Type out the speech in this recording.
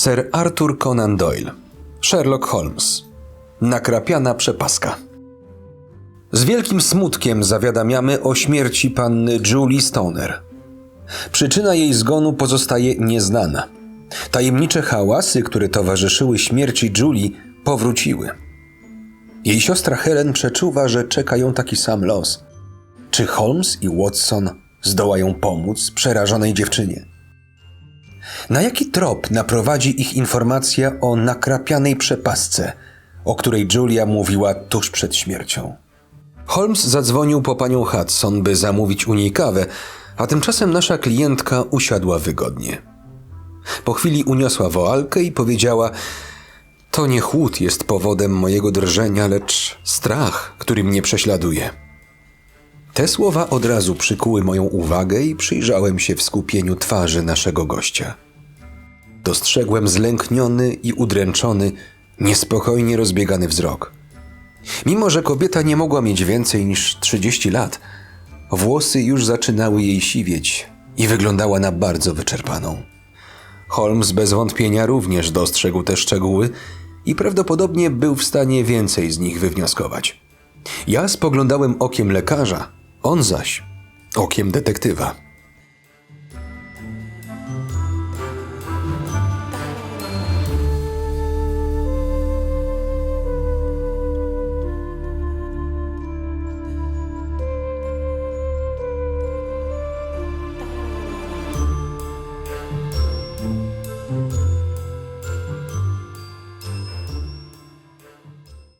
Sir Arthur Conan Doyle, Sherlock Holmes, nakrapiana przepaska. Z wielkim smutkiem zawiadamiamy o śmierci panny Julie Stoner. Przyczyna jej zgonu pozostaje nieznana. Tajemnicze hałasy, które towarzyszyły śmierci Julie, powróciły. Jej siostra Helen przeczuwa, że czeka ją taki sam los. Czy Holmes i Watson zdołają pomóc przerażonej dziewczynie? Na jaki trop naprowadzi ich informacja o nakrapianej przepasce, o której Julia mówiła tuż przed śmiercią? Holmes zadzwonił po panią Hudson, by zamówić u niej kawę, a tymczasem nasza klientka usiadła wygodnie. Po chwili uniosła woalkę i powiedziała: To nie chłód jest powodem mojego drżenia, lecz strach, który mnie prześladuje. Te słowa od razu przykuły moją uwagę i przyjrzałem się w skupieniu twarzy naszego gościa. Dostrzegłem zlękniony i udręczony, niespokojnie rozbiegany wzrok. Mimo, że kobieta nie mogła mieć więcej niż 30 lat, włosy już zaczynały jej siwieć i wyglądała na bardzo wyczerpaną. Holmes bez wątpienia również dostrzegł te szczegóły i prawdopodobnie był w stanie więcej z nich wywnioskować. Ja spoglądałem okiem lekarza, on zaś okiem detektywa.